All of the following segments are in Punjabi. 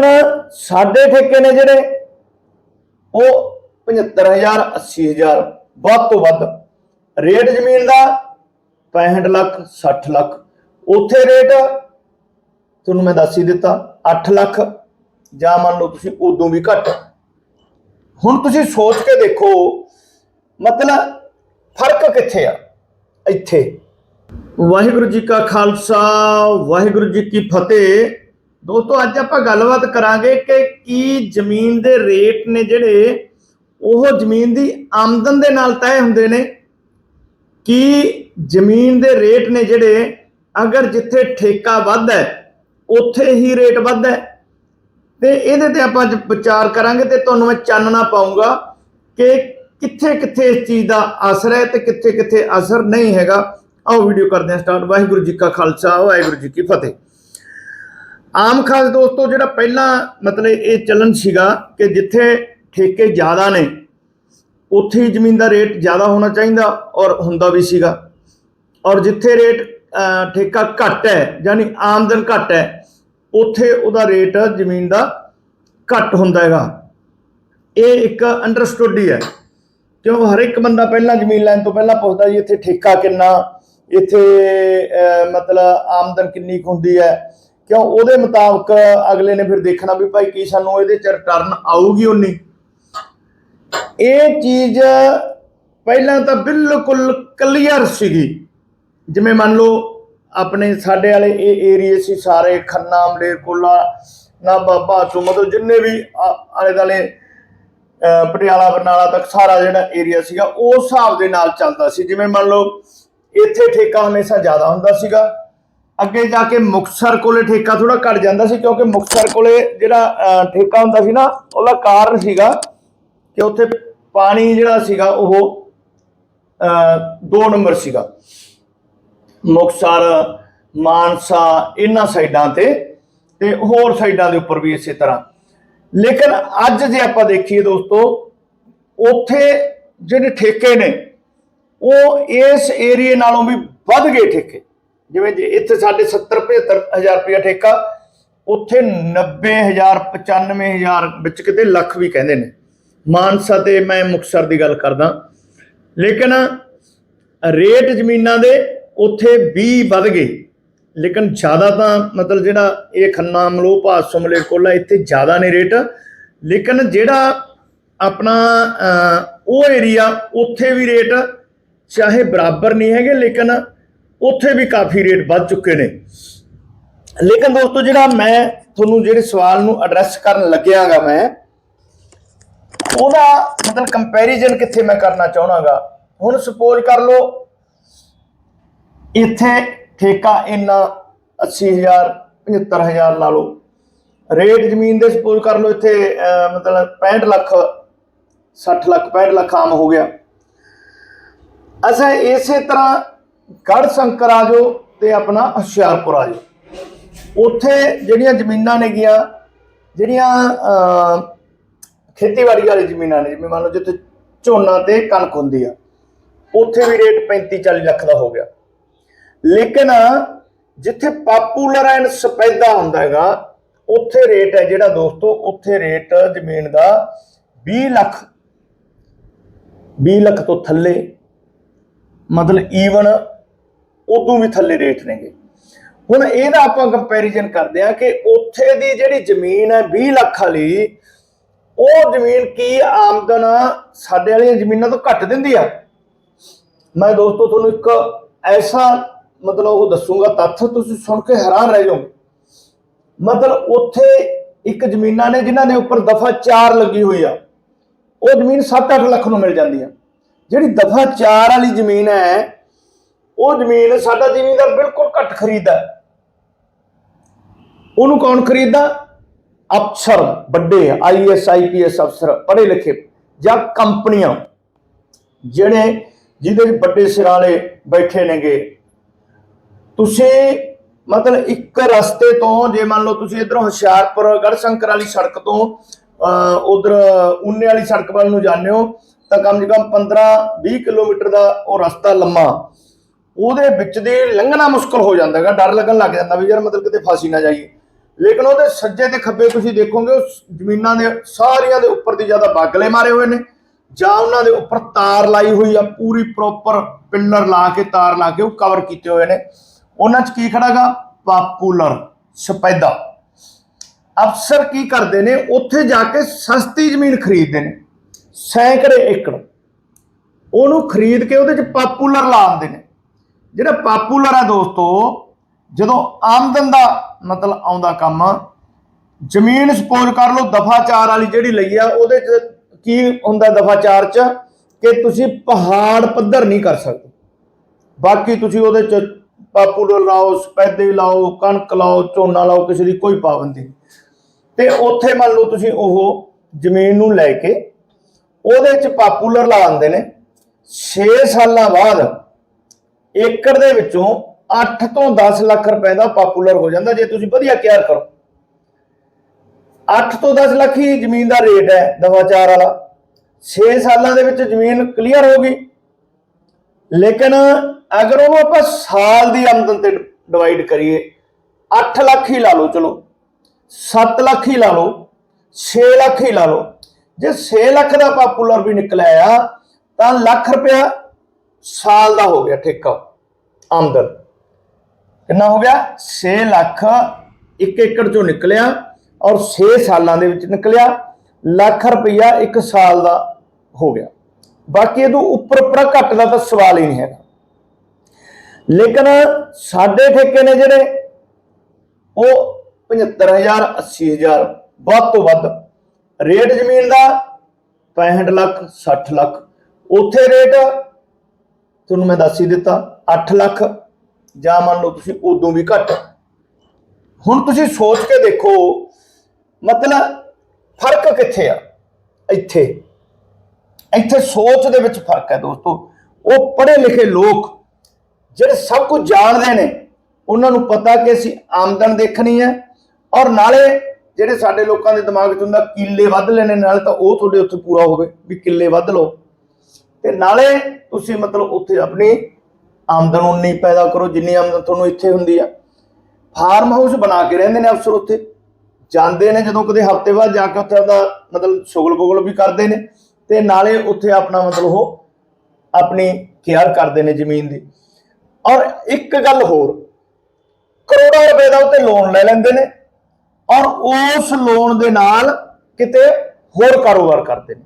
ਲੇਕਿਨ ਸਾਡੇ ਠੇਕੇ ਨੇ ਜਿਹੜੇ, ਉਹ 75000 80000 ਵੱਧ ਤੋਂ ਵੱਧ ਰੇਟ ਜ਼ਮੀਨ ਦਾ 65 ਲੱਖ 60 ਲੱਖ। ਉੱਥੇ ਰੇਟ ਤੁਹਾਨੂੰ ਮੈਂ ਦੱਸ ਹੀ ਦਿੱਤਾ 8 ਲੱਖ। ਜਾਂ ਮੰਨ ਲਓ ਤੁਸੀਂ ਉਦੋਂ ਵੀ ਘੱਟ। ਹੁਣ ਤੁਸੀਂ ਸੋਚ ਕੇ ਦੇਖੋ, ਮਤਲਬ ਫ਼ਰਕ ਕਿੱਥੇ ਆ? ਇੱਥੇ। ਵਾਹਿਗੁਰੂ ਜੀ ਕਾ ਖਾਲਸਾ, ਵਾਹਿਗੁਰੂ ਜੀ ਕੀ ਫਤਿਹ। ਦੋਸਤੋ, ਅੱਜ ਆਪਾਂ ਗੱਲਬਾਤ ਕਰਾਂਗੇ ਕਿ ਕੀ ਜ਼ਮੀਨ ਦੇ ਰੇਟ ਨੇ ਜਿਹੜੇ, ਉਹ ਜ਼ਮੀਨ ਦੀ ਆਮਦਨ ਦੇ ਨਾਲ ਤੈਅ ਹੁੰਦੇ ਨੇ। ਕੀ ਜ਼ਮੀਨ ਦੇ ਰੇਟ ਨੇ ਜਿਹੜੇ, ਅਗਰ ਜਿੱਥੇ ਠੇਕਾ ਵੱਧ ਹੈ, ਉੱਥੇ ਹੀ ਰੇਟ ਵੱਧ ਹੈ। ਤੇ ਇਹਦੇ ਤੇ ਆਪਾਂ ਅੱਜ ਵਿਚਾਰ ਕਰਾਂਗੇ ਤੇ ਤੁਹਾਨੂੰ ਮੈਂ ਚਾਨਣਾ ਪਾਉਂਗਾ ਕਿ ਕਿੱਥੇ ਕਿੱਥੇ ਇਸ ਚੀਜ਼ ਦਾ ਅਸਰ ਹੈ ਤੇ ਕਿੱਥੇ ਕਿੱਥੇ ਅਸਰ ਨਹੀਂ ਹੈਗਾ। ਆਓ ਵੀਡੀਓ ਕਰਦੇ ਹਾਂ ਸਟਾਰਟ। ਵਾਹਿਗੁਰੂ ਜੀ ਕਾ ਖਾਲਸਾ, ਵਾਹਿਗੁਰੂ ਜੀ ਕੀ ਫਤਿਹ। ਆਮ ਖਾਸ ਦੋਸਤੋ, ਜਿਹੜਾ ਪਹਿਲਾਂ ਮਤਲਬ ਇਹ ਚੱਲਣ ਸੀਗਾ ਕਿ ਜਿੱਥੇ ਠੇਕੇ ਜ਼ਿਆਦਾ ਨੇ, ਉੱਥੇ ਹੀ ਜ਼ਮੀਨ ਦਾ ਰੇਟ ਜ਼ਿਆਦਾ ਹੋਣਾ ਚਾਹੀਦਾ ਔਰ ਹੁੰਦਾ ਵੀ ਸੀਗਾ। ਔਰ ਜਿੱਥੇ ਰੇਟ ਠੇਕਾ ਘੱਟ ਹੈ, ਯਾਨੀ ਆਮਦਨ ਘੱਟ ਹੈ, ਉੱਥੇ ਉਹਦਾ ਰੇਟ ਜ਼ਮੀਨ ਦਾ ਘੱਟ ਹੁੰਦਾ ਹੈਗਾ। ਇਹ ਇੱਕ ਅੰਡਰਸਟੂਡ ਹੀ ਹੈ। ਕਿਉਂ? ਹਰ ਇੱਕ ਬੰਦਾ ਪਹਿਲਾਂ ਜ਼ਮੀਨ ਲੈਣ ਤੋਂ ਪਹਿਲਾਂ ਪੁੱਛਦਾ ਜੀ, ਇੱਥੇ ਠੇਕਾ ਕਿੰਨਾ? ਇੱਥੇ ਮਤਲਬ ਆਮਦਨ ਕਿੰਨੀ ਕੁ ਹੁੰਦੀ ਹੈ? ਕਿਉਂ? ਉਹਦੇ ਮੁਤਾਬਕ ਅਗਲੇ ਨੇ ਫਿਰ ਦੇਖਣਾ ਵੀ ਭਾਈ ਕੀ ਸਾਨੂੰ ਇਹਦੇ ਚ ਰਿਟਰਨ ਆਊਗੀ ਉਨੀ ਇਹ ਚੀਜ਼ ਪਹਿਲਾਂ ਤਾਂ ਬਿਲਕੁਲ ਕਲੀਅਰ ਸੀਗੀ। ਜਿਵੇਂ ਮੰਨ ਲਓ ਆਪਣੇ ਸਾਡੇ ਵਾਲੇ ਇਹ ਏਰੀਏ ਸੀ, ਸਾਰੇ ਖੰਨਾ ਮਲੇਰਕੋਲਾ ਨਾਭਾ ਭਾਸੂ ਮਤਲਬ ਜਿੰਨੇ ਵੀ ਆਲੇ ਦਾਲੇ ਅਹ, ਪਟਿਆਲਾ, ਬਰਨਾਲਾ ਤੱਕ ਸਾਰਾ ਜਿਹੜਾ ਏਰੀਆ ਸੀਗਾ ਉਸ ਹਿਸਾਬ ਦੇ ਨਾਲ ਚੱਲਦਾ ਸੀ। ਜਿਵੇਂ ਮੰਨ ਲਓ ਇੱਥੇ ਠੇਕਾ ਹਮੇਸ਼ਾ ਜ਼ਿਆਦਾ ਹੁੰਦਾ ਸੀਗਾ। ਅੱਗੇ ਜਾ ਕੇ ਮੁਕਤਸਰ ਕੋਲੇ ਠੇਕਾ ਥੋੜਾ ਘਟ ਜਾਂਦਾ ਸੀ ਕਿਉਂਕਿ ਮੁਕਤਸਰ ਕੋਲੇ ਜਿਹੜਾ ਅਹ, ਠੇਕਾ ਹੁੰਦਾ ਸੀ ਨਾ ਉਹਦਾ ਕਾਰਨ ਸੀਗਾ ਕਿ ਉੱਥੇ ਪਾਣੀ ਜਿਹੜਾ ਸੀਗਾ ਉਹ ਅਹ, ਦੋ ਨੰਬਰ ਸੀਗਾ। ਮੁਕਤਸਰ ਮਾਨਸਾ ਇਹਨਾਂ ਸਾਈਡਾਂ ਤੇ ਤੇ ਹੋਰ ਸਾਈਡਾਂ ਦੇ ਉੱਪਰ ਵੀ ਇਸੇ ਤਰ੍ਹਾਂ। ਲੇਕਿਨ ਅੱਜ ਜੇ ਆਪਾਂ ਦੇਖੀਏ ਦੋਸਤੋ ਉੱਥੇ ਜਿਹੜੇ ਠੇਕੇ ਨੇ ਉਹ ਇਸ ਏਰੀਏ ਨਾਲੋਂ ਵੀ ਵੱਧ ਗਏ ਠੇਕੇ। ਜਿਵੇਂ ਜੇ ਇੱਥੇ ਸਾਡੇ 70 75000 ਰੁਪਇਆ ਠੇਕਾ, ਉੱਥੇ 90000 95000 ਵਿੱਚ ਕਿਤੇ ਲੱਖ ਵੀ ਕਹਿੰਦੇ ਨੇ। ਮਾਨਸਾ ਤੇ ਮੈਂ ਮੁਕਤਸਰ ਦੀ ਗੱਲ ਕਰਦਾ। ਲੇਕਿਨ ਰੇਟ ਜ਼ਮੀਨਾਂ ਦੇ ਉੱਥੇ ਵੀ ਵੱਧ ਗਏ। ਲੇਕਿਨ ਜ਼ਿਆਦਾ ਤਾਂ ਮਤਲਬ ਜਿਹੜਾ ਇਹ ਖੰਨਾ, ਮਲੋਹ ਭਾਸੋ ਮਲੇਰਕੋਲਾ ਇੱਥੇ ਜ਼ਿਆਦਾ ਨੇ ਰੇਟ। ਲੇਕਿਨ ਜਿਹੜਾ ਆਪਣਾ ਉਹ ਏਰੀਆ ਉੱਥੇ ਵੀ ਰੇਟ ਚਾਹੇ ਬਰਾਬਰ ਨਹੀਂ ਹੈਗੇ, ਲੇਕਿਨ ਉੱਥੇ ਵੀ ਕਾਫੀ ਰੇਟ ਵੱਧ ਚੁੱਕੇ ਨੇ। ਲੇਕਿਨ ਦੋਸਤੋ, ਜਿਹੜਾ ਮੈਂ ਤੁਹਾਨੂੰ ਜਿਹੜੇ ਸਵਾਲ ਨੂੰ ਐਡਰੈਸ ਕਰਨ ਲੱਗਿਆਗਾ ਮੈਂ, ਉਹਦਾ ਮਤਲਬ ਕੰਪੈਰੀਜ਼ਨ ਕਿੱਥੇ ਮੈਂ ਕਰਨਾ ਚਾਹਣਾਗਾ? ਹੁਣ ਸਪੋਜ਼ ਕਰ ਲਓ, ਇੱਥੇ ਠੇਕਾ ਇੰਨਾ 80000 75000 ਲਾ ਲਓ। ਰੇਟ ਜ਼ਮੀਨ ਦੇ ਸਪੋਜ਼ ਕਰ ਲਓ, ਇੱਥੇ ਮਤਲਬ 65 ਲੱਖ 60 ਲੱਖ 65 ਲੱਖ ਆਮ ਹੋ ਗਿਆ। ਅਸਾਂ ਇਸੇ ਤਰ੍ਹਾਂ ਗੜ ਸ਼ੰਕਰ ਆ ਜਾਓ ਤੇ ਆਪਣਾ ਹੁਸ਼ਿਆਰਪੁਰ ਆ ਜਾਓ। ਉੱਥੇ ਜਿਹੜੀਆਂ ਜ਼ਮੀਨਾਂ ਨੇਗੀਆਂ, ਜਿਹੜੀਆਂ ਖੇਤੀਬਾੜੀ ਵਾਲੀ ਜ਼ਮੀਨਾਂ ਨੇ, ਜਿਵੇਂ ਮੰਨ ਲਓ ਜਿੱਥੇ ਝੋਨਾ ਤੇ ਕਣਕ ਹੁੰਦੀ ਆ, ਉੱਥੇ ਵੀ ਰੇਟ 35 40 ਲੱਖ ਦਾ ਹੋ ਗਿਆ। ਲੇਕਿਨ ਜਿੱਥੇ ਪਾਪੂਲਰ ਐਂਡ ਸਪੈਦਾ ਹੁੰਦਾ ਹੈਗਾ, ਉੱਥੇ ਰੇਟ ਹੈ ਜਿਹੜਾ ਦੋਸਤੋ, ਉੱਥੇ ਰੇਟ ਜ਼ਮੀਨ ਦਾ 20 ਲੱਖ 20 ਲੱਖ ਤੋਂ ਥੱਲੇ, ਮਤਲਬ ਈਵਨ ਉਦੋਂ ਵੀ ਥੱਲੇ ਰੇਟ ਨੇਗੇ। ਹੁਣ ਇਹਦਾ ਆਪਾਂ ਕੰਪੈਰੀਜ਼ਨ ਕਰਦੇ ਆ ਕਿ ਉੱਥੇ ਦੀ ਜਿਹੜੀ ਜ਼ਮੀਨ ਹੈ 20 ਲੱਖ ਵਾਲੀ, ਉਹ ਜ਼ਮੀਨ ਕੀ ਆਮਦਨ ਸਾਡੇ ਵਾਲੀਆਂ ਜ਼ਮੀਨਾਂ ਤੋਂ ਘੱਟ ਦਿੰਦੀ ਆ? ਮੈਂ ਦੋਸਤੋ ਤੁਹਾਨੂੰ ਇੱਕ ਐਸਾ ਮਤਲਬ ਉਹ ਦੱਸੂਗਾ, ਤੱਥ ਤੁਸੀਂ ਸੁਣ ਕੇ ਹੈਰਾਨ ਰਹਿ ਜਾਓਗੇ। ਮਤਲਬ ਉੱਥੇ ਇੱਕ ਜ਼ਮੀਨਾਂ ਨੇ ਜਿਨ੍ਹਾਂ ਦੇ ਉੱਪਰ ਦਫਾ 4 ਲੱਗੀ ਹੋਈ ਆ, ਉਹ ਜ਼ਮੀਨ 7-8 ਲੱਖ ਨੂੰ ਮਿਲ ਜਾਂਦੀ ਆ। ਜਿਹੜੀ ਦਫਾ 4 ਵਾਲੀ ਜ਼ਮੀਨ ਹੈ ਉਹ ਜ਼ਮੀਨ ਸਾਡਾ ਜ਼ਿਮੀਂਦਾਰ ਬਿਲਕੁਲ ਘੱਟ ਖਰੀਦਦਾ ਉਹਨੂੰ ਕੌਣ ਖਰੀਦਦਾ? ਅਫਸਰ, ਵੱਡੇ ਆਈਐਸ ਆਈਪੀਐਸ ਅਫਸਰ, ਪੜ੍ਹੇ ਲਿਖੇ ਜਾਂ ਕੰਪਨੀਆਂ। ਜਿਹੜੇ ਜਿਹਦੇ ਵਿੱਚ ਵੱਡੇ ਸਿਰਾਂ ਵਾਲੇ ਬੈਠੇ ਨੇਗੇ। ਤੁਸੀਂ ਮਤਲਬ ਇੱਕ ਰਸਤੇ ਤੋਂ, ਜੇ ਮੰਨ ਲਓ ਤੁਸੀਂ ਇਧਰੋਂ ਹੁਸ਼ਿਆਰਪੁਰ ਗੜਸ਼ੰਕਰ ਵਾਲੀ ਸੜਕ ਤੋਂ ਉਧਰ ਉਨੇ ਵਾਲੀ ਸੜਕ ਵੱਲ ਨੂੰ ਜਾਂਦੇ ਹੋ, ਤਾਂ ਕਮ ਸੇ ਕਮ 15 20 ਕਿਲੋਮੀਟਰ ਦਾ ਉਹ ਰਸਤਾ ਲੰਮਾ। ਉਹਦੇ ਵਿੱਚ ਦੇ ਲੰਘਣਾ ਮੁਸ਼ਕਲ ਹੋ ਜਾਂਦਾ ਹੈਗਾ, ਡਰ ਲੱਗਣ ਲੱਗ ਜਾਂਦਾ ਵੀ ਯਾਰ ਮਤਲਬ ਕਿਤੇ ਫਾਸੀ ਨਾ ਜਾਈਏ। ਲੇਕਿਨ ਉਹਦੇ ਸੱਜੇ ਤੇ ਖੱਬੇ ਤੁਸੀਂ ਦੇਖੋਗੇ ਉਹ ਜ਼ਮੀਨਾਂ ਦੇ ਸਾਰੀਆਂ ਦੇ ਉੱਪਰ ਦੀ ਜ਼ਿਆਦਾ ਬਾਗਲੇ ਮਾਰੇ ਹੋਏ ਨੇ, ਜਾਂ ਉਹਨਾਂ ਦੇ ਉੱਪਰ ਤਾਰ ਲਾਈ ਹੋਈ ਆ, ਪੂਰੀ ਪ੍ਰੋਪਰ ਪਿੱਲਰ ਲਾ ਕੇ, ਤਾਰ ਲਾ ਕੇ ਉਹ ਕਵਰ ਕੀਤੇ ਹੋਏ ਨੇ। ਉਹਨਾਂ 'ਚ ਕੀ ਖੜਾਗਾ? ਪਾਪੂਲਰ ਸਪੈਦਾ। ਅਫਸਰ ਕੀ ਕਰਦੇ ਨੇ? ਉੱਥੇ ਜਾ ਕੇ ਸਸਤੀ ਜ਼ਮੀਨ ਖਰੀਦਦੇ ਨੇ। ਸੈਂਕੜੇ ਏਕੜ। ਉਹਨੂੰ ਖਰੀਦ ਕੇ ਉਹਦੇ 'ਚ ਪਾਪੂਲਰ ਲਾਉਂਦੇ ਨੇ। ਜਿਹੜਾ ਪਾਪੂਲਰ ਆ ਦੋਸਤੋ, ਜਦੋਂ ਆਮਦਨ ਦਾ ਮਤਲਬ ਆਉਂਦਾ ਕੰਮ, ਜ਼ਮੀਨ ਸਪੋਜ਼ ਕਰ ਲਓ, ਦਫਾ 4 ਵਾਲੀ ਜਿਹੜੀ ਲਈ ਆ, ਉਹਦੇ 'ਚ ਕੀ ਹੁੰਦਾ ਦਫਾ 4 'ਚ? ਕਿ ਤੁਸੀਂ ਪਹਾੜ ਪੱਧਰ ਨਹੀਂ ਕਰ ਸਕਦੇ। ਬਾਕੀ ਤੁਸੀਂ ਉਹਦੇ 'ਚ ਪਾਪੂਲਰ ਲਾਓ, ਸਪੈਦੇ ਲਾਓ, ਕਣਕ ਲਾਓ, ਝੋਨਾ ਲਾਓ, ਕਿਸੇ ਦੀ ਕੋਈ ਪਾਬੰਦੀ ਨਹੀਂ। ਤੇ ਉੱਥੇ ਮੰਨ ਲਓ ਤੁਸੀਂ ਉਹ ਜ਼ਮੀਨ ਨੂੰ ਲੈ ਕੇ ਉਹਦੇ 'ਚ ਪਾਪੂਲਰ ਲਾ ਲਾਉਂਦੇ ਨੇ। 6 ਸਾਲਾਂ ਬਾਅਦ ਏਕੜ ਦੇ ਵਿੱਚੋਂ 8 ਤੋਂ 10 ਲੱਖ ਰੁਪਏ ਦਾ ਪਾਪੂਲਰ ਹੋ ਜਾਂਦਾ, ਜੇ ਤੁਸੀਂ ਵਧੀਆ ਕੇਅਰ ਕਰੋ। 8 ਤੋਂ 10 ਲੱਖ ਹੀ ਜ਼ਮੀਨ ਦਾ ਰੇਟ ਹੈ ਦਵਾ ਚਾਰ ਵਾਲਾ। 6 ਸਾਲਾਂ ਦੇ ਵਿੱਚ ਜ਼ਮੀਨ ਕਲੀਅਰ ਹੋ ਗਈ। ਲੇਕਿਨ ਅਗਰ ਉਹਨੂੰ ਆਪਾਂ ਸਾਲ ਦੀ ਆਮਦਨ ਤੇ ਡਿਵਾਈਡ ਕਰੀਏ 8 ਲੱਖ ਹੀ ਲਾ ਲਓ, ਚਲੋ। 7 ਲੱਖ ਹੀ ਲਾ ਲਓ 6 ਲੱਖ ਹੀ ਲਾ ਲਓ। ਜੇ 6 ਲੱਖ ਦਾ ਪਾਪੂਲਰ ਵੀ ਨਿਕਲਿਆ ਆ ਤਾਂ ਲੱਖ ਰੁਪਇਆ ਸਾਲ ਦਾ ਹੋ ਗਿਆ ਠੇਕਾ। ਆਮਦਨ ਕਿੰਨਾ ਹੋ ਗਿਆ? 6 ਲੱਖ 1 ਏਕੜ ਚੋਂ ਨਿਕਲਿਆ ਔਰ 6 ਸਾਲਾਂ ਦੇ ਵਿੱਚ ਨਿਕਲਿਆ। ਲੱਖ ਰੁਪਈਆ ਇੱਕ ਸਾਲ ਦਾ ਹੋ ਗਿਆ। ਬਾਕੀ ਇਹ ਤੋਂ ਉੱਪਰ ਉੱਪਰ ਘੱਟ ਦਾ ਤਾਂ ਸਵਾਲ ਹੀ ਨਹੀਂ ਹੈਗਾ। ਲੇਕਿਨ ਸਾਡੇ ਠੇਕੇ ਨੇ ਜਿਹੜੇ, ਉਹ 75000 80000 ਵੱਧ ਤੋਂ ਵੱਧ ਰੇਟ ਜ਼ਮੀਨ ਦਾ 65 ਲੱਖ 60 ਲੱਖ। ਉੱਥੇ ਰੇਟ ਤੁਹਾਨੂੰ ਮੈਂ ਦੱਸ ਹੀ ਦਿੱਤਾ 8 ਲੱਖ, ਜਾਂ ਮੰਨ ਲਓ ਤੁਸੀਂ ਉਦੋਂ ਵੀ ਘੱਟ। ਹੁਣ ਤੁਸੀਂ ਸੋਚ ਕੇ ਦੇਖੋ, ਮਤਲਬ ਫ਼ਰਕ ਕਿੱਥੇ ਆ? ਇੱਥੇ। ਇੱਥੇ ਸੋਚ ਦੇ ਵਿੱਚ ਫ਼ਰਕ ਹੈ ਦੋਸਤੋ। ਉਹ ਪੜ੍ਹੇ ਲਿਖੇ ਲੋਕ ਜਿਹੜੇ ਸਭ ਕੁਝ ਜਾਣਦੇ ਨੇ, ਉਹਨਾਂ ਨੂੰ ਪਤਾ ਕਿ ਅਸੀਂ ਆਮਦਨ ਦੇਖਣੀ ਹੈ ਔਰ ਨਾਲੇ ਜਿਹੜੇ ਸਾਡੇ ਲੋਕਾਂ ਦੇ ਦਿਮਾਗ 'ਚ ਹੁੰਦਾ, ਕਿੱਲੇ ਵੱਧ ਲੈਣੇ, ਨਾਲੇ ਤਾਂ ਉਹ ਤੁਹਾਡੇ ਉੱਥੇ ਪੂਰਾ ਹੋਵੇ, ਵੀ ਕਿੱਲੇ ਵੱਧ ਲਓ। ਤੇ ਨਾਲੇ ਤੁਸੀਂ ਮਤਲਬ ਉੱਥੇ ਆਪਣੀ ਆਮਦਨ ਉਨੀ ਪੈਦਾ ਕਰੋ, ਜਿੰਨੀ ਆਮਦਨ ਤੁਹਾਨੂੰ ਇੱਥੇ ਹੁੰਦੀ ਆ। ਫਾਰਮ ਹਾਊਸ ਬਣਾ ਕੇ ਰਹਿੰਦੇ ਨੇ ਅਫਸਰ ਉੱਥੇ। ਜਾਂਦੇ ਨੇ ਜਦੋਂ ਕਦੇ ਹਫ਼ਤੇ ਬਾਅਦ ਜਾ ਕੇ ਉੱਥੇ ਆਪਦਾ ਮਤਲਬ ਸ਼ੁਗਲ ਬੁਗਲ ਵੀ ਕਰਦੇ ਨੇ ਤੇ ਨਾਲੇ ਉੱਥੇ ਆਪਣਾ ਮਤਲਬ ਉਹ ਆਪਣੀ ਕੇਅਰ ਕਰਦੇ ਨੇ ਜ਼ਮੀਨ ਦੀ। ਔਰ ਇੱਕ ਗੱਲ ਹੋਰ, ਕਰੋੜਾਂ ਰੁਪਏ ਦਾ ਉੱਤੇ ਲੋਨ ਲੈ ਲੈਂਦੇ ਨੇ ਔਰ ਉਸ ਲੋਨ ਦੇ ਨਾਲ ਕਿਤੇ ਹੋਰ ਕਾਰੋਬਾਰ ਕਰਦੇ ਨੇ।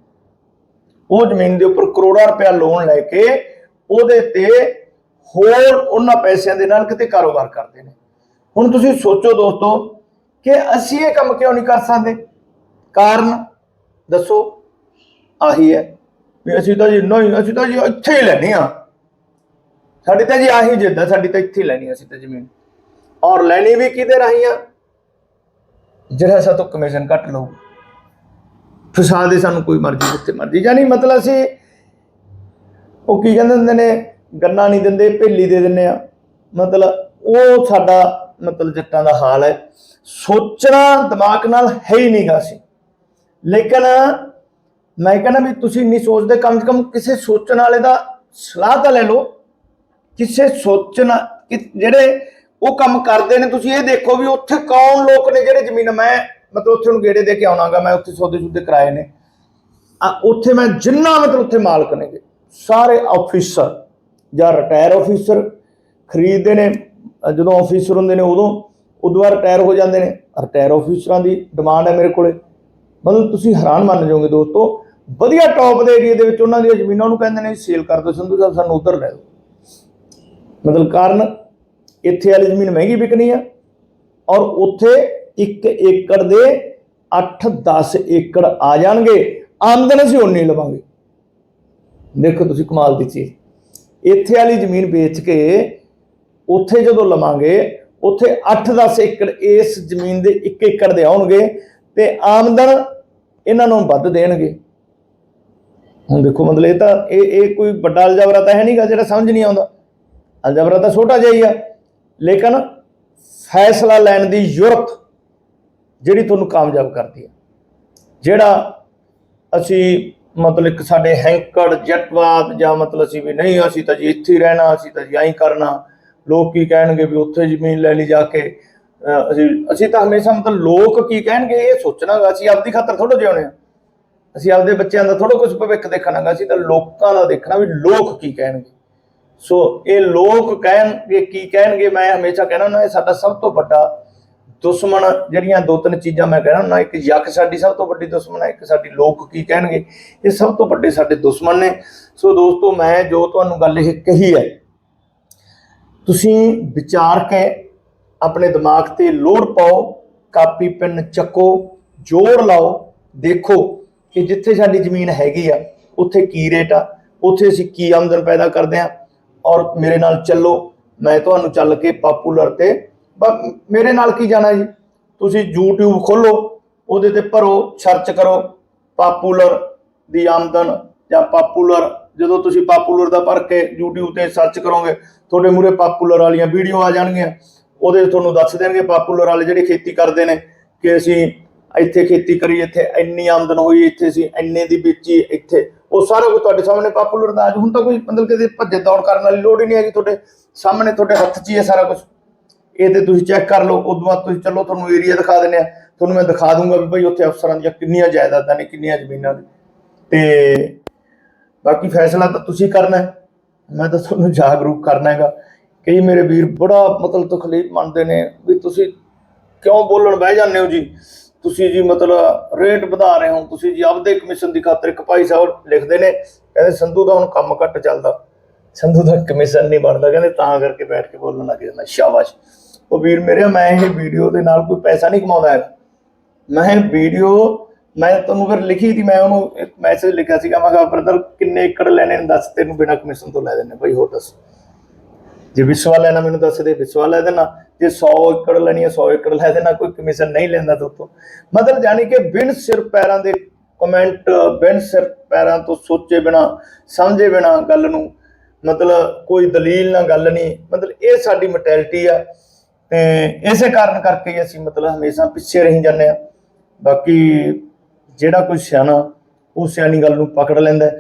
ਉਹ ਜ਼ਮੀਨ ਦੇ ਉੱਪਰ ਕਰੋੜਾਂ ਰੁਪਇਆ ਲੋਨ ਲੈ ਕੇ ਉਹਦੇ ਤੇ ਹੋਰ ਉਹਨਾਂ ਪੈਸਿਆਂ ਦੇ ਨਾਲ ਕਿਤੇ ਕਾਰੋਬਾਰ ਕਰਦੇ ਨੇ। ਹੁਣ ਤੁਸੀਂ ਸੋਚੋ ਦੋਸਤੋ ਕਿ ਅਸੀਂ ਇਹ ਕੰਮ ਕਿਉਂ ਨਹੀਂ ਕਰ ਸਕਦੇ? ਕਾਰਨ ਦੱਸੋ। ਆਹੀ ਹੈ ਵੀ ਅਸੀਂ ਤਾਂ ਜੀ ਨਹੀਂ, ਅਸੀਂ ਤਾਂ ਜੀ ਇੱਥੇ ਹੀ ਲੈਣੀ ਆ ਸਾਡੀ ਤਾਂ ਜੀ ਆਹੀ ਜਿੱਦਾਂ ਸਾਡੀ ਤਾਂ ਇੱਥੇ ਹੀ ਲੈਣੀ ਅਸੀਂ ਤਾਂ ਜ਼ਮੀਨ। ਔਰ ਲੈਣੀ ਵੀ ਕਿਹਦੇ ਰਾਹੀਂ ਆ? ਜਿਹੜਾ ਸਾਤੋਂ ਕਮਿਸ਼ਨ ਕੱਟ ਲਓ। ਫਸਾ ਦੇ ਸਾਨੂੰ ਕੋਈ ਮਰਜ਼ੀ ਜਿੱਥੇ ਮਰਜ਼ੀ। ਜਾਨੀ ਮਤਲਬ ਅਸੀਂ ਉਹ ਕੀ ਕਹਿੰਦੇ ਹੁੰਦੇ ਨੇ, ਗੰਨਾ ਨਹੀਂ ਦਿੰਦੇ, ਭੇਲੀ ਦੇ ਦਿੰਦੇ ਆ। ਮਤਲਬ ਉਹ ਸਾਡਾ ਮਤਲਬ ਜੱਟਾਂ ਦਾ ਹਾਲ ਹੈ। ਸੋਚਣਾ ਦਿਮਾਗ ਨਾਲ ਹੈ ਹੀ ਨਹੀਂਗਾ ਸੀ। ਲੇਕਿਨ ਮੈਂ ਕਹਿੰਦਾ ਵੀ ਤੁਸੀਂ ਨਹੀਂ ਸੋਚਦੇ ਕਮ ਸੇ ਕਮ ਕਿਸੇ ਸੋਚਣ ਵਾਲੇ ਦਾ ਸਲਾਹ ਤਾਂ ਲੈ ਲਓ। ਕਿਸੇ ਸੋਚਣ ਜਿਹੜੇ ਉਹ ਕੰਮ ਕਰਦੇ ਨੇ, ਤੁਸੀਂ ਇਹ ਦੇਖੋ ਵੀ ਉੱਥੇ ਕੌਣ ਲੋਕ ਨੇ ਜਿਹੜੇ ਜ਼ਮੀਨ ਮੈਂ ਮਤਲਬ ਉੱਥੇ ਨੂੰ ਗੇੜੇ ਦੇ ਕੇ ਆਉਣਾਗਾ, ਮੈਂ ਉੱਥੇ ਸੌਦੇ ਸੁਦੇ ਕਰਾਏ ਨੇ। ਆ, ਉੱਥੇ ਮੈਂ ਜਿੰਨਾ ਮਤਲਬ ਉੱਥੇ ਮਾਲਕ ਨੇਗੇ, ਸਾਰੇ ਆਫੀਸਰ ਜਾਂ ਰਿਟਾਇਰ ਆਫੀਸਰ ਖਰੀਦਦੇ ਨੇ, ਜਦੋਂ ਆਫੀਸਰ ਹੁੰਦੇ ਨੇ ਉਦੋਂ ਉਦੋਂ ਬਾਅਦ ਰਿਟਾਇਰ ਹੋ ਜਾਂਦੇ ਨੇ। ਰਿਟਾਇਰ ਆਫੀਸਰਾਂ ਦੀ ਡਿਮਾਂਡ ਹੈ ਮੇਰੇ ਕੋਲੇ। ਮਤਲਬ ਤੁਸੀਂ ਹੈਰਾਨ ਮੰਨ ਜਾਓਗੇ ਦੋਸਤੋ, ਵਧੀਆ ਟੌਪ ਦੇ ਏਰੀਆ ਦੇ ਵਿੱਚ ਉਹਨਾਂ ਦੀਆਂ ਜ਼ਮੀਨਾਂ ਨੂੰ ਕਹਿੰਦੇ ਨੇ ਸੇਲ ਕਰ ਦਿਓ ਸੰਧੂ ਸਾਹਿਬ, ਸਾਨੂੰ ਉਧਰ ਲੈ ਦਿਓ ਮਤਲਬ ਕਾਰਨ, ਇੱਥੇ ਵਾਲੀ ਜ਼ਮੀਨ ਮਹਿੰਗੀ ਵਿਕਣੀ ਆ, ਔਰ ਉੱਥੇ 1 ਏਕੜ ਦੇ 8-10 ਏਕੜ ਆ ਜਾਣਗੇ, ਆਮਦਨ ਅਸੀਂ ਉਨੀ ਲਵਾਂਗੇ। ਦੇਖੋ ਤੁਸੀਂ ਕਮਾਲ ਦੀ ਚੀਜ਼। ਇੱਥੇ ਵਾਲੀ ਜ਼ਮੀਨ ਵੇਚ ਕੇ ਉੱਥੇ ਜਦੋਂ ਲਵਾਂਗੇ, ਉੱਥੇ 8-10 ਏਕੜ ਇਸ ਜ਼ਮੀਨ ਦੇ 1 ਏਕੜ ਦੇ ਆਉਣਗੇ ਤੇ ਆਮਦਨ ਇਹਨਾਂ ਨੂੰ ਵੱਧ ਦੇਣਗੇ। ਹੁਣ ਦੇਖੋ ਮਤਲਬ ਇਹ ਤਾਂ ਇਹ ਇਹ ਕੋਈ ਵੱਡਾ ਅਲਜਬਰਾ ਤਾਂ ਹੈ ਨਹੀਂਗਾ ਜਿਹੜਾ ਸਮਝ ਨਹੀਂ ਆਉਂਦਾ। ਅਲਜਬਰਾ ਤਾਂ ਛੋਟਾ ਜਿਹਾ ਹੀ ਆ। ਲੇਕਿਨ ਫੈਸਲਾ ਲੈਣ ਦੀ ਯੁਰਤ ਜਿਹੜੀ ਤੁਹਾਨੂੰ ਕਾਮਯਾਬ ਕਰਦੀ ਹੈ। ਜਿਹੜਾ ਅਸੀਂ ਮਤਲਬ ਇੱਕ ਸਾਡੇ ਹੈਂਕੜ, ਜੱਟਵਾਦ ਜਾਂ ਮਤਲਬ ਅਸੀਂ ਵੀ ਨਹੀਂ, ਅਸੀਂ ਤਾਂ ਜੀ ਇੱਥੇ ਹੀ ਰਹਿਣਾ, ਅਸੀਂ ਤਾਂ ਜੀ ਐਂ ਕਰਨਾ। ਲੋਕ ਕੀ ਕਹਿਣਗੇ ਵੀ ਉੱਥੇ ਜ਼ਮੀਨ ਲੈ ਲਈ ਜਾ ਕੇ? ਅਸੀਂ ਅਸੀਂ ਤਾਂ ਹਮੇਸ਼ਾ ਮਤਲਬ ਲੋਕ ਕੀ ਕਹਿਣਗੇ, ਇਹ ਸੋਚਣਾਗਾ ਅਸੀਂ ਆਪਦੀ ਖਾਤਰ ਥੋੜਾ ਜਿਉਣੇ ਆ ਅਸੀਂ ਆਪਦੇ ਬੱਚਿਆਂ ਦਾ ਥੋੜਾ ਕੁਝ ਭਵਿੱਖ ਦੇਖਣਾਗਾ ਅਸੀਂ ਤਾਂ ਲੋਕਾਂ ਦਾ ਦੇਖਣਾ ਵੀ ਲੋਕ ਕੀ ਕਹਿਣਗੇ। ਸੋ ਇਹ ਲੋਕ ਕਹਿਣਗੇ, ਕੀ ਕਹਿਣਗੇ, ਮੈਂ ਹਮੇਸ਼ਾ ਕਹਿਣਾ ਨਾ, ਇਹ ਸਾਡਾ ਸਭ ਤੋਂ ਵੱਡਾ ਦੁਸ਼ਮਣ ਜਿਹੜੀਆਂ ਦੋ ਤਿੰਨ ਚੀਜ਼ਾਂ ਮੈਂ ਕਹਿਣਾ ਹੁੰਦਾ ਇੱਕ ਯੱਕ ਸਾਡੀ ਸਭ ਤੋਂ ਵੱਡੀ ਦੁਸ਼ਮਣ ਹੈ, ਇੱਕ ਸਾਡੀ ਲੋਕ ਕੀ ਕਹਿਣਗੇ, ਇਹ ਸਭ ਤੋਂ ਵੱਡੇ ਸਾਡੇ ਦੁਸ਼ਮਣ ਨੇ। ਸੋ ਦੋਸਤੋ, ਮੈਂ ਜੋ ਤੁਹਾਨੂੰ ਗੱਲ ਇਹ ਕਹੀ ਹੈ, ਤੁਸੀਂ ਵਿਚਾਰ ਕੇ ਆਪਣੇ ਦਿਮਾਗ ਤੇ ਲੋੜ ਪਾਓ, ਕਾਪੀ, ਪੈਨ ਚੱਕੋ, ਜ਼ੋਰ ਲਾਓ, ਦੇਖੋ ਕਿ ਜਿੱਥੇ ਸਾਡੀ ਜ਼ਮੀਨ ਹੈਗੀ ਆ, ਉੱਥੇ ਕੀ ਰੇਟ ਆ, ਉੱਥੇ ਅਸੀਂ ਕੀ ਆਮਦਨ ਪੈਦਾ ਕਰਦੇ ਆ ਔਰ ਮੇਰੇ ਨਾਲ ਚੱਲੋ, ਮੈਂ ਤੁਹਾਨੂੰ ਚੱਲ ਕੇ ਪਾਪੂਲਰ ਤੇ ਮੇਰੇ ਨਾਲ ਕੀ ਜਾਣਾ ਜੀ? ਤੁਸੀਂ YouTube ਖੋਲੋ, ਉਹਦੇ ਤੇ ਭਰੋ ਸਰਚ ਕਰੋ ਪਾਪੂਲਰ ਦੀ ਆਮਦਨ ਜਾਂ ਪਾਪੂਲਰ ਜਦੋਂ ਤੁਸੀਂ ਪਾਪੂਲਰ ਦਾ ਭਰ ਕੇ YouTube ਤੇ ਸਰਚ ਕਰੋਗੇ, ਤੁਹਾਡੇ ਮੂਰੇ ਪਾਪੂਲਰ ਵਾਲੀਆਂ ਵੀਡੀਓ ਆ ਜਾਣਗੀਆਂ। ਉਹਦੇ ਤੁਹਾਨੂੰ ਦੱਸ ਦੇਣਗੇ ਪਾਪੂਲਰ ਵਾਲੇ ਜਿਹੜੇ ਖੇਤੀ ਕਰਦੇ ਨੇ ਕਿ ਅਸੀਂ ਇੱਥੇ ਖੇਤੀ ਕਰੀ ਇੱਥੇ ਇੰਨੀ ਆਮਦਨ ਹੋਈ, ਇੱਥੇ ਅਸੀਂ ਇੰਨੇ ਦੀ ਵੇਚੀ, ਇੱਥੇ। ਉਹ ਸਾਰਾ ਕੁਝ ਤੁਹਾਡੇ ਸਾਹਮਣੇ ਪਾਪੂਲਰ ਦਾ ਅੱਜ ਹੁਣ ਤਾਂ ਕੋਈ ਮਤਲਬ ਕਿ ਭੱਜੇ ਦੌੜ ਕਰਨ ਵਾਲੀ ਲੋੜ ਹੀ ਨਹੀਂ ਹੈਗੀ ਤੁਹਾਡੇ ਸਾਹਮਣੇ, ਤੁਹਾਡੇ ਹੱਥ 'ਚ ਹੀ ਹੈ ਸਾਰਾ ਕੁਝ। ਇਹ ਤੇ ਤੁਸੀਂ ਚੈੱਕ ਕਰ ਲਓ, ਉਦੋਂ ਬਾਅਦ ਤੁਸੀਂ ਚੱਲੋ, ਤੁਹਾਨੂੰ ਏਰੀਆ ਦਿਖਾ ਦਿੰਦੇ ਆ ਤੁਹਾਨੂੰ ਮੈਂ ਦਿਖਾ ਦੂੰਗਾ ਵੀ ਭਾਈ ਉੱਥੇ ਅਫਸਰਾਂ ਦੀਆਂ ਕਿੰਨੀਆਂ ਜਾਇਦਾਦਾਂ ਨੇ, ਕਿੰਨੀਆਂ ਜ਼ਮੀਨਾਂ ਨੇ। ਤੇ ਬਾਕੀ ਫੈਸਲਾ ਤਾਂ ਤੁਸੀਂ ਕਰਨਾ ਹੈ। ਮੈਂ ਤਾਂ ਤੁਹਾਨੂੰ ਜਾਗਰੂਕ ਕਰਨਾ ਹੈਗਾ ਕਈ ਮੇਰੇ ਵੀਰ ਬੜਾ ਮਤਲਬ ਤਕਲੀਫ ਮੰਨਦੇ ਨੇ ਵੀ ਤੁਸੀਂ ਕਿਉਂ ਬੋਲਣ ਬਹਿ ਜਾਂਦੇ ਹੋ ਜੀ? ਤੁਸੀਂ ਜੀ ਮਤਲਬ ਰੇਟ ਵਧਾ ਰਹੇ ਹੋ। ਤੁਸੀਂ ਜੀ ਆਪਦੇ ਕਮਿਸ਼ਨ ਦੀ ਖਾਤਰ ਇੱਕ ਭਾਈ ਸਾਹਿਬ ਲਿਖਦੇ ਨੇ, ਕਹਿੰਦੇ ਸੰਧੂ ਦਾ ਹੁਣ ਕੰਮ ਘੱਟ ਚੱਲਦਾ। ਸੰਧੂ ਦਾ ਕਮਿਸ਼ਨ ਨਹੀਂ ਬਣਦਾ, ਕਹਿੰਦੇ ਤਾਂ ਕਰਕੇ ਬੈਠ ਕੇ ਬੋਲਣ ਲੱਗ ਜਾਂਦਾ। ਸ਼ਾਬਾਸ਼। ਉਹ ਵੀਰ ਮੇਰੇ, ਮੈਂ ਇਹ ਵੀਡੀਓ ਦੇ ਨਾਲ ਕੋਈ ਪੈਸਾ ਨਹੀਂ ਕਮਾਉਂਦਾ ਹੈਗਾ। ਮੈਂ ਵੀਡੀਓ ਮੈਂ ਤੁਹਾਨੂੰ ਫਿਰ ਲਿਖੀ ਸੀ, ਮੈਂ ਉਹਨੂੰ ਇੱਕ ਮੈਸੇਜ ਲਿਖਿਆ ਸੀਗਾ। ਮੈਂ ਕਿਹਾ ਬ੍ਰਦਰ ਕਿੰਨੇ ਏਕੜ ਲੈਣੇ ਨੇ, ਦੱਸ, ਤੈਨੂੰ ਬਿਨਾਂ ਕਮਿਸ਼ਨ ਤੋਂ ਲੈ ਦਿੰਨੇ ਭਾਈ ਹੋਰ ਦੱਸ। ਜੇ ਵਿਸ਼ਵਾ ਲੈਣਾ, ਮੈਨੂੰ ਦੱਸ ਦੇ, ਵਿਸ਼ਵਾ ਲੈ ਦੇਣਾ। ਜੇ 100 ਏਕੜ ਲੈਣੀ ਹੈ 100 ਏਕੜ ਲੈ ਦੇਣਾ, ਕੋਈ ਕਮਿਸ਼ਨ ਨਹੀਂ ਲੈਂਦਾ ਤੋਂ। ਮਤਲਬ ਜਾਨੀ ਕਿ ਬਿਨ ਸਿਰ ਪੈਰਾਂ ਦੇ ਕਮੈਂਟ ਬਿਨ ਸਿਰ ਪੈਰਾਂ ਤੋਂ ਸੋਚੇ ਬਿਨਾ, ਸਮਝੇ ਬਿਨਾ ਗੱਲ ਨੂੰ, ਮਤਲਬ ਕੋਈ ਦਲੀਲ ਨਾ ਗੱਲ ਨਹੀਂ। ਮਤਲਬ ਇਹ ਸਾਡੀ ਮੈਂਟੈਲਿਟੀ ਆ। ਤੇ ਇਸੇ ਕਾਰਨ ਕਰਕੇ ਹੀ ਅਸੀਂ ਮਤਲਬ ਹਮੇਸ਼ਾ ਪਿੱਛੇ ਰਹੀ ਜਾਂਦੇ ਆ ਬਾਕੀ ਜਿਹੜਾ ਕੋਈ ਸਿਆਣਾ, ਉਹ ਸਿਆਣੀ ਗੱਲ ਨੂੰ ਪਕੜ ਲੈਂਦਾ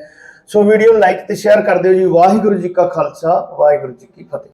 ਸੋ ਵੀਡੀਓ ਨੂੰ ਲਾਈਕ ਤੇ ਸ਼ੇਅਰ ਕਰ ਦਿਓ ਜੀ। ਵਾਹਿਗੁਰੂ ਜੀ ਕਾ ਖਾਲਸਾ, ਵਾਹਿਗੁਰੂ ਜੀ ਕੀ ਫਤਿਹ।